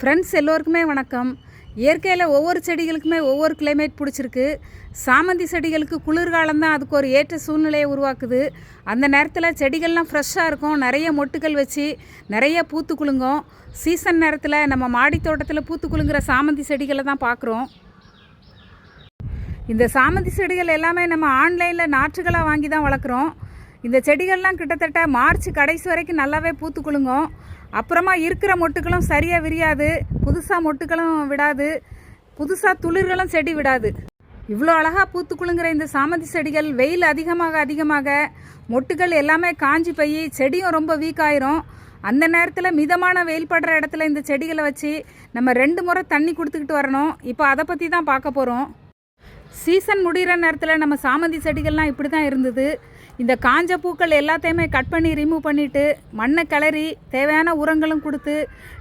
Friends எல்லோருக்குமே வணக்கம். இயற்கையில் ஒவ்வொரு செடிகளுக்குமே ஒவ்வொரு கிளைமேட் பிடிச்சிருக்கு. சாமந்தி செடிகளுக்கு குளிர்காலம் தான் அதுக்கு ஒரு ஏற்ற சூழ்நிலையை உருவாக்குது. அந்த நேரத்தில் செடிகள்லாம் ஃப்ரெஷ்ஷாக இருக்கும். நிறைய மொட்டுகள் வச்சு நிறைய பூத்து குலுங்கும். சீசன் நேரத்தில் நம்ம மாடி தோட்டத்தில் பூத்து குலுங்குற சாமந்தி செடிகளை தான் பார்க்குறோம். இந்த சாமந்தி செடிகள் எல்லாமே நம்ம ஆன்லைனில் நாற்றுகளாக வாங்கி தான் வளர்க்குறோம். இந்த செடிகள்லாம் கிட்டத்தட்ட மார்ச் கடைசி வரைக்கும் நல்லாவே பூத்து குலுங்கும். அப்புறமா இருக்கிற மொட்டுகளும் சரியாக விரியாது புதுசாக மொட்டுகளும் விடாது புதுசாக துளிர்களும் செடி விடாது. இவ்வளோ அழகாக பூத்து குலுங்குற இந்த சாமந்தி செடிகள் வெயில் அதிகமாக அதிகமாக மொட்டுகள் எல்லாமே காஞ்சி போய் செடியும் ரொம்ப வீக் ஆயிரும். அந்த நேரத்தில் மிதமான வெயில் படுற இடத்துல இந்த செடிகளை வச்சு நம்ம ரெண்டு முறை தண்ணி கொடுத்துக்கிட்டு வரணும். இப்போ அதை பற்றி தான் பார்க்க போகிறோம் சீசன் முடிகிற நேரத்தில் நம்ம சாமந்தி செடிகள்லாம் இப்படி தான் இருந்தது. இந்த காஞ்ச பூக்கள் எல்லாத்தையுமே கட் பண்ணி ரிமூவ் பண்ணிவிட்டு மண்ணை கிளறி தேவையான உரங்களும் கொடுத்து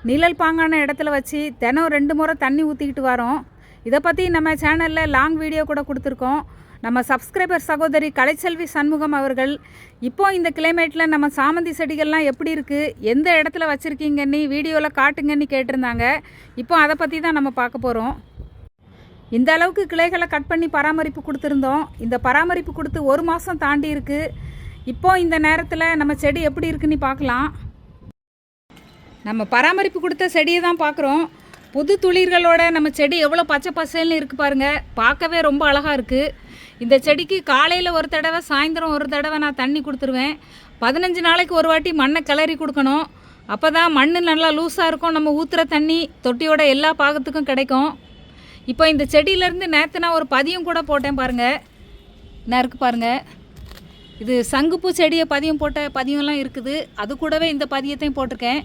நிழல் பாங்கான இடத்துல வச்சு தினம் ரெண்டு முறை தண்ணி ஊற்றிக்கிட்டு வரோம். இதை பற்றி நம்ம சேனலில் லாங் வீடியோ கூட கொடுத்துருக்கோம். நம்ம சப்ஸ்கிரைபர் சகோதரி கலைச்செல்வி சண்முகம் அவர்கள் இப்போ இந்த கிளைமேட்டில் நம்ம சாமந்தி செடிகள்லாம் எப்படி இருக்குது எந்த இடத்துல வச்சுருக்கீங்கன்னு வீடியோவில் காட்டுங்கன்னு கேட்டிருந்தாங்க. இப்போ அதை பற்றி தான் நம்ம பார்க்க போகிறோம் இந்த அளவுக்கு கிளைகளை கட் பண்ணி பராமரிப்பு கொடுத்துருந்தோம். இந்த பராமரிப்பு கொடுத்து ஒரு மாதம் தாண்டி இருக்குது இப்போ இந்த நேரத்தில் நம்ம செடி எப்படி இருக்குன்னு பார்க்கலாம். நம்ம பராமரிப்பு கொடுத்த செடியை தான் பார்க்குறோம். புது துளிர்களோட நம்ம செடி எவ்வளோ பச்சை பசேல்னு இருக்குது பாருங்கள் பார்க்கவே ரொம்ப அழகாக இருக்குது இந்த செடிக்கு காலையில் ஒரு தடவை சாயந்தரம் ஒரு தடவை நான் தண்ணி கொடுத்துருவேன். பதினஞ்சு நாளைக்கு ஒரு வாட்டி மண்ணை கிளறி கொடுக்கணும். அப்போ தான் மண் நல்லா லூஸாக இருக்கும். நம்ம ஊற்றுற தண்ணி தொட்டியோட எல்லா பாகத்துக்கும் கிடைக்கும். இப்போ இந்த செடியிலேருந்து நேற்று நான் ஒரு பதியம் கூட போட்டேன் பாருங்கள் நறுக்கு இருக்குது பாருங்கள் இது சங்குப்பூ செடியை பதியம் போட்ட பதியம்லாம் இருக்குது. அது கூடவே இந்த பதியத்தையும் போட்டிருக்கேன்.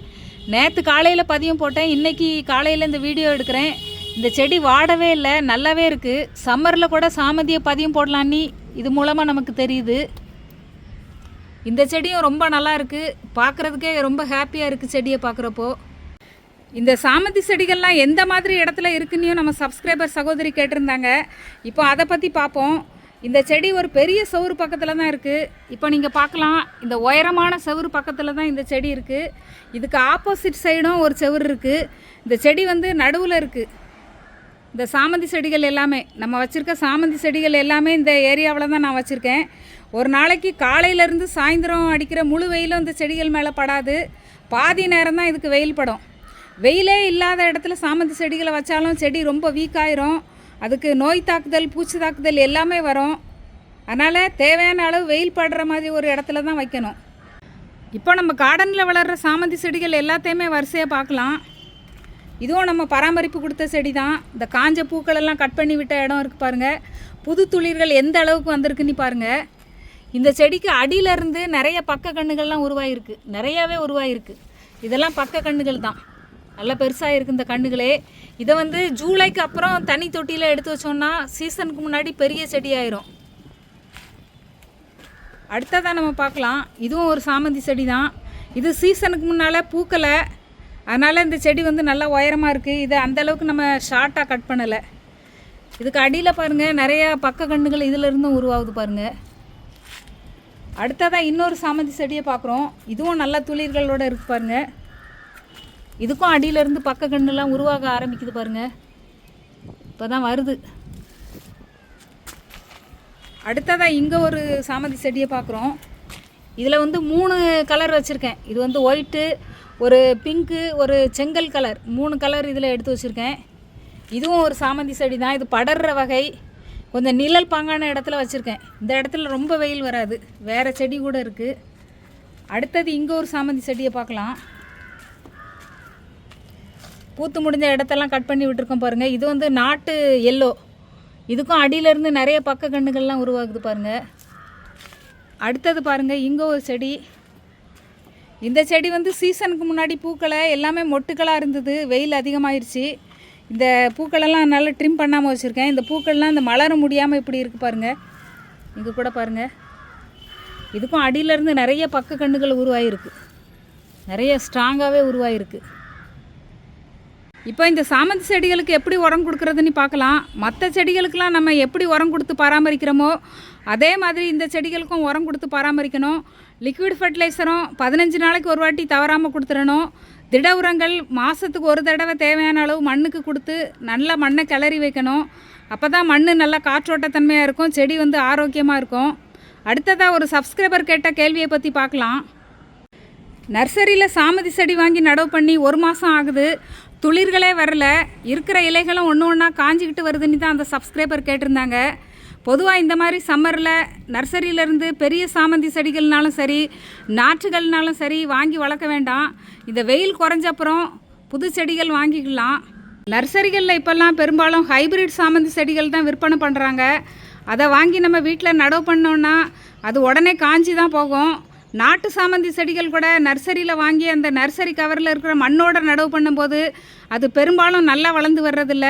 நேற்று காலையில் பதியம் போட்டேன். இன்றைக்கி காலையில் இந்த வீடியோ எடுக்கிறேன். இந்த செடி வாடவே இல்லை நல்லாவே இருக்குது சம்மரில் கூட சாமந்தியை பதியம் போடலான்னு இது மூலமாக நமக்கு தெரியுது. இந்த செடியும் ரொம்ப நல்லா இருக்குது பார்க்குறதுக்கே ரொம்ப ஹாப்பியாக இருக்குது செடியை பார்க்குறப்போ இந்த சாமந்தி செடிகள்லாம் எந்த மாதிரி இடத்துல இருக்குன்னையும் நம்ம சப்ஸ்கிரைபர் சகோதரி கேட்டிருந்தாங்க. இப்போ அதை பற்றி பார்ப்போம். இந்த செடி ஒரு பெரிய செவுறு பக்கத்தில் தான் இருக்குது இப்போ நீங்கள் பார்க்கலாம். இந்த உயரமான செவுறு பக்கத்தில் தான் இந்த செடி இருக்குது இதுக்கு ஆப்போசிட் சைடும் ஒரு செவுறு இருக்குது இந்த செடி வந்து நடுவில் இருக்குது இந்த சாமந்தி செடிகள் எல்லாமே நம்ம வச்சுருக்க சாமந்தி செடிகள் எல்லாமே இந்த ஏரியாவில் தான் நான் வச்சுருக்கேன். ஒரு நாளைக்கு காலையிலேருந்து சாயந்தரம் அடிக்கிற முழு வெயிலும் இந்த செடிகள் மேலே படாது. பாதி நேரம் தான் இதுக்கு வெயில் படும். வெயிலே இல்லாத இடத்துல சாமந்தி செடிகளை வச்சாலும் செடி ரொம்ப வீக் ஆயிரும். அதுக்கு நோய் தாக்குதல் பூச்சி தாக்குதல் எல்லாமே வரும். அதனால் தேவையான அளவு வெயில் படுற மாதிரி ஒரு இடத்துல தான் வைக்கணும். இப்போ நம்ம கார்டனில் வளர்கிற சாமந்தி செடிகள் எல்லாத்தையுமே வரிசையாக பார்க்கலாம். இதுவும் நம்ம பராமரிப்பு கொடுத்த செடி தான் இந்த காஞ்ச பூக்கள் எல்லாம் கட் பண்ணி விட்ட இடம் இருக்குது பாருங்கள் புது துளிர்கள் எந்த அளவுக்கு வந்திருக்குன்னு பாருங்கள் இந்த செடிக்கு அடியிலேருந்து நிறைய பக்க கண்ணுகள்லாம் உருவாகிருக்கு நிறையாவே உருவாகிருக்கு இதெல்லாம் பக்க கண்ணுகள் தான். நல்லா பெருசாக இருக்குது இந்த கண்ணுகளே. இதை வந்து ஜூலைக்கு அப்புறம் தனி தொட்டியில் எடுத்து வச்சோம்னா சீசனுக்கு முன்னாடி பெரிய செடி ஆயிரும் அடுத்ததாக நம்ம பார்க்கலாம். இதுவும் ஒரு சாமந்தி செடி தான் இது சீசனுக்கு முன்னால் பூக்கலை. அதனால் இந்த செடி வந்து நல்லா உயரமாக இருக்குது இதை அந்தளவுக்கு நம்ம ஷார்ட்டாக கட் பண்ணலை. இதுக்கு அடியில் பாருங்கள் நிறையா பக்க கண்ணுகள் இதிலிருந்தும் உருவாகுது பாருங்கள் அடுத்ததாக இன்னொரு சாமந்தி செடியை பார்க்குறோம். இதுவும் நல்ல துளிர்களோடு இருக்கு பாருங்கள் இதுக்கும் அடியிலேருந்து பக்க கண்ணுலாம் உருவாக ஆரம்பிக்குது பாருங்கள் இப்போ தான் வருது. அடுத்ததாக இங்கே ஒரு சாமந்தி செடியை பார்க்குறோம். இதில் வந்து மூணு கலர் வச்சுருக்கேன். இது வந்து ஒயிட்டு ஒரு பிங்க்கு ஒரு செங்கல் கலர் மூணு கலர் இதில் எடுத்து வச்சுருக்கேன். இதுவும் ஒரு சாமந்தி செடி தான் இது படர்ற வகை. கொஞ்சம் நிழல் பாங்கான இடத்துல வச்சுருக்கேன். இந்த இடத்துல ரொம்ப வெயில் வராது. வேறு செடி கூட இருக்குது அடுத்தது இங்கே ஒரு சாமந்தி செடியை பார்க்கலாம். பூத்து முடிஞ்ச இடத்தெல்லாம் கட் பண்ணி விட்டுருக்கோம் பாருங்கள் இது வந்து நாட்டு எல்லோ இதுக்கும் அடியிலேருந்து நிறைய பக்க கண்ணுகள்லாம் உருவாகுது பாருங்கள் அடுத்தது பாருங்கள் இங்கே ஒரு செடி. இந்த செடி வந்து சீசனுக்கு முன்னாடி பூக்களை எல்லாமே மொட்டுக்களாக இருந்தது வெயில் அதிகமாகிருச்சு இந்த பூக்களெல்லாம் நல்லா ட்ரிம் பண்ணாமல் வச்சுருக்கேன். இந்த பூக்கள்லாம் இந்த மலர முடியாமல் இப்படி இருக்குது பாருங்கள் இங்கே கூட பாருங்கள் இதுக்கும் அடியிலேருந்து நிறைய பக்க கண்ணுகள் உருவாகிருக்கு நிறைய ஸ்ட்ராங்காகவே உருவாகிருக்கு இப்போ இந்த சாமந்தி செடிகளுக்கு எப்படி உரம் கொடுக்குறதுன்னு பார்க்கலாம். மற்ற செடிகளுக்கெல்லாம் நம்ம எப்படி உரம் கொடுத்து பராமரிக்கிறோமோ அதே மாதிரி இந்த செடிகளுக்கும் உரம் கொடுத்து பராமரிக்கணும். லிக்விட் ஃபர்டிலைசரும் பதினஞ்சு நாளைக்கு ஒரு வாட்டி தவறாமல் கொடுத்துடணும். திட உரங்கள் மாதத்துக்கு ஒரு தடவை தேவையான அளவு மண்ணுக்கு கொடுத்து நல்லா மண்ணை கிளறி வைக்கணும். அப்போ தான் மண் நல்லா காற்றோட்டத்தன்மையாக இருக்கும் செடி வந்து ஆரோக்கியமாக இருக்கும். அடுத்ததாக ஒரு சப்ஸ்கிரைபர் கேட்ட கேள்வியை பற்றி பார்க்கலாம். நர்சரியில் சாமதி செடி வாங்கி நடவு பண்ணி ஒரு மாதம் ஆகுது. துளிர்களே வரல. இருக்கிற இலைகளும் ஒன்று ஒன்றா காஞ்சிக்கிட்டு வருதுன்னு தான் அந்த சப்ஸ்கிரைபர் கேட்டிருந்தாங்க. பொதுவாக இந்த மாதிரி சம்மரில் நர்சரியிலேருந்து பெரிய சாமந்தி செடிகள்னாலும் சரி நாற்றுகள்னாலும் சரி வாங்கி வளர்க்க வேண்டாம். இந்த வெயில் குறைஞ்ச அப்புறம் புது செடிகள் வாங்கிக்கலாம். நர்சரிகளில் இப்போல்லாம் பெரும்பாலும் ஹைபிரிட் சாமந்தி செடிகள் தான் விற்பனை பண்ணுறாங்க அதை வாங்கி நம்ம வீட்டில் நடவு பண்ணோன்னா அது உடனே காஞ்சி தான் போகும். நாட்டு சாமந்தி செடிகள் கூட நர்சரியில் வாங்கி அந்த நர்சரி கவரில் இருக்கிற மண்ணோட நடவு பண்ணும்போது அது பெரும்பாலும் நல்லா வளர்ந்து வர்றதில்ல.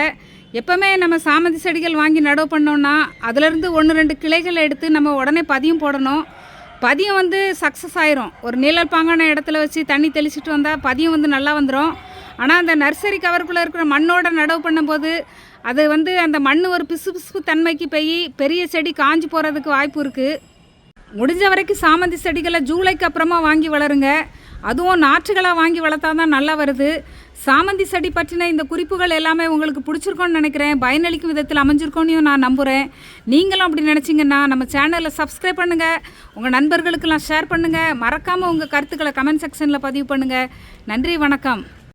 எப்போவுமே நம்ம சாமந்தி செடிகள் வாங்கி நடவு பண்ணோன்னா அதுலேருந்து ஒன்று ரெண்டு கிளைகளை எடுத்து நம்ம உடனே பதியம் போடணும். பதியம் வந்து சக்ஸஸ் ஆயிரும். ஒரு நிழல் பாங்கான இடத்துல வச்சு தண்ணி தெளிச்சிட்டு வந்தால் பதியம் வந்து நல்லா வந்துடும் ஆனால் அந்த நர்சரி கவருக்குள்ளே இருக்கிற மண்ணோட நடவு பண்ணும்போது அது வந்து அந்த மண் ஒரு பிசு பிசுப்பு தன்மைக்கு போய் பெரிய செடி காஞ்சி போகிறதுக்கு வாய்ப்பு இருக்குது முடிஞ்ச வரைக்கும் சாமந்தி செடிகளை ஜூலைக்கு அப்புறமா வாங்கி வளருங்க. அதுவும் நாற்றுகளாக வாங்கி வளர்த்தா தான் நல்லா வருது. சாமந்தி செடி பற்றின இந்த குறிப்புகள் எல்லாமே உங்களுக்கு பிடிச்சிருக்கோன்னு நினைக்கிறேன். பயனளிக்கும் விதத்தில் அமைஞ்சிருக்கோன்னு நான் நம்புகிறேன் நீங்களும் அப்படி நினச்சிங்கன்னா நம்ம சேனலில் சப்ஸ்கிரைப் பண்ணுங்கள் உங்கள் நண்பர்களுக்கெல்லாம் ஷேர் பண்ணுங்கள் மறக்காமல் உங்கள் கருத்துக்களை கமெண்ட் செக்ஷனில் பதிவு பண்ணுங்கள் நன்றி வணக்கம்.